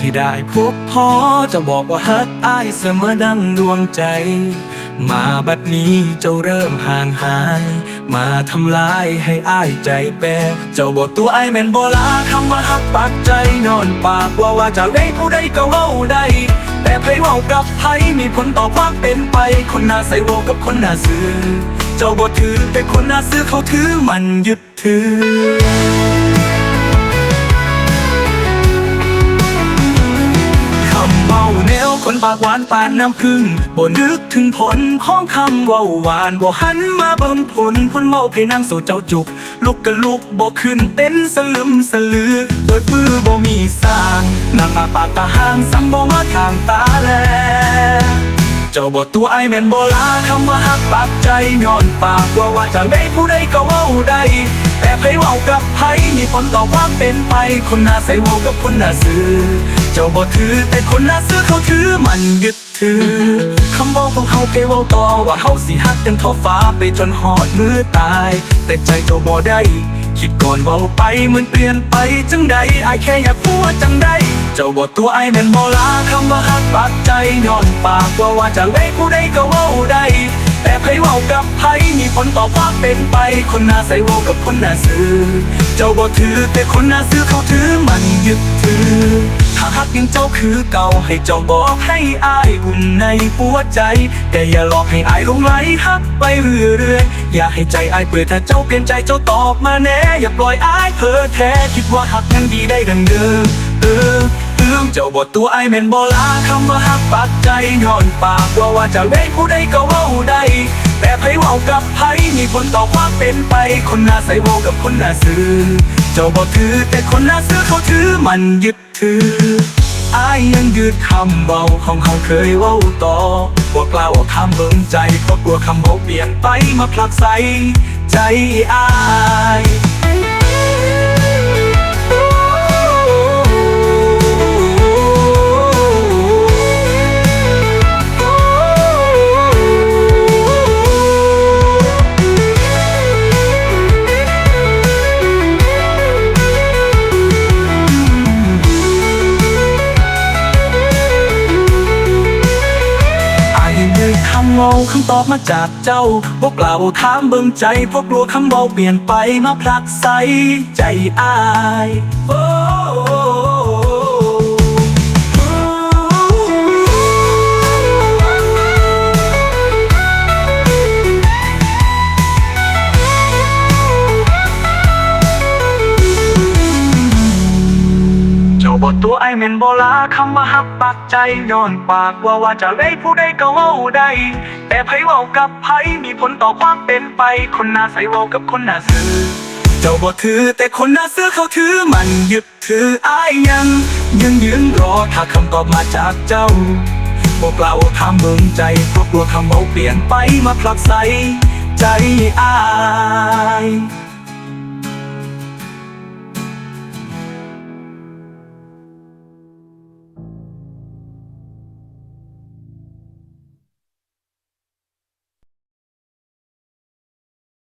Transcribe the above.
ที่ได้พบพอจะบอกว่าฮักอายเสมอดังดวงใจ มาบัดนี้เจ้าเริ่มห่างหาย มาทำลายให้อายใจแปรเจ้าบอกตัวอายแม่นบลาคำว่าฮักปักใจนอนปากว่าว่าจะได้ผู้ใดก็เว้าได้แต่ไผเว้ากับไผมีผลต่อความเป็นไป คนหน้าใส่เว้ากับคนหน้าซื่อเจ้าบ่ถือแต่คนหน้าซื่อเขาถือมันยึดถือ คนปากหวานปานน้ำพึ่งบ่นึกถึงผลของคำว่าหวานบ่หันมาเบิ่งผลผลเมาให้นางสู่เจ้าจุก ลุกก็ลุกบ่ขึ้นเต้นสลึมสลือโดยมือบ่มีสร้างนางอาปากตาห่างสังบ่มาทางตาแลเจ้าบอกตัวไอแม่นโบลาคำว่าฮักปากใจย้อนปากว่าว่าจะได้ผู้ใดก็เว้าได้แต่ไผเว้ากับไผ ผลต่อความเป็นไป คนหน้าใสเว้ากับคนหน้าซื่อเจ้าบ่ถือแต่คนหน้าซื่อเขาถือมันยึดถือคำเว้าของเขาไปเว้าต่อว่าเขาสิฮักกันท้อฟ้าไปจนหอดมือตาย แต่ใจเจ้าบ่ได้คิดก่อนเว้าไปเหมือนเปลี่ยนไปจังใดไอแค่อยากพูดจังใดเจ้าบอตัวไอายแม่นบ่ลาคำว่าฮักปากใจย้อนปากว่าว่าจะได้ผู้ใดก็เว้าได้ แต่ไผเว้ากับไผมีผลต่อความเป็นไป คนหน้าใส่เว้ากับคนหน้าซื่อเจ้าบ่ถือแต่คนหน้าซื่อเขาถือมันยึดถือ ถ้าฮักยังเจ้าคือเก่าให้เจ้าบอกให้อายอุ่นในหัวใจ แต่อย่าหลอกให้อายลงไหลฮักไปเรื่อยๆอย่าให้ใจอายเปิดถ้าเจ้าเปลี่ยนใจเจ้าตอบมาแน่อย่าปล่อยอายเพ้อแท้คิดว่าฮักนั้นดีได้ดังเดิมเออ เรื่องเจ้าบทตัวไอายแม่นบลาคำว่าฮักปักใจย้อนปากว่าว่าจะได้ผู้ใดก็เว้าได้แต่ไผเว้ากับไผมีผลต่อความเป็นไป คนหน้าใสเว้ากับคนหน้าซื่อเจ้าบ่ถือแต่คนหน้าซื่อเขาถือมันยึดถืออายยังยืดคำเบาของเขาเคยเว้าต่อบ่กล้าว่าคำเบิ่งใจเพราะกลัวคำเบาเปลี่ยนไปมาผลักใสใจอาย ยืนคำเงคำตอบมาจากเจ้าพวกเราถามเบิ่งใจเพราะกลัวคำเบาเปลี่ยนไปมาผลักใสใจอาย ตัวไอแม่นโบลาคำว่าฮักปากใจย้อนปากว่าว่าจะได้ผู้ใดก็เว้าได้แต่ไผเว้ากับไผมีผลต่อความเป็นไป คนหน้าใสเว้ากับคนหน้าซื่อเจ้าบ่ถือแต่คนหน้าเสื้อเขาถือมันยึดถืออายยังยังยืนรอถ้าคำตอบมาจากเจ้าบอกกล่าวคำเบิ่งใจเพราะกลัวคำเบาเปลี่ยนไปมาผลักใสใจอาย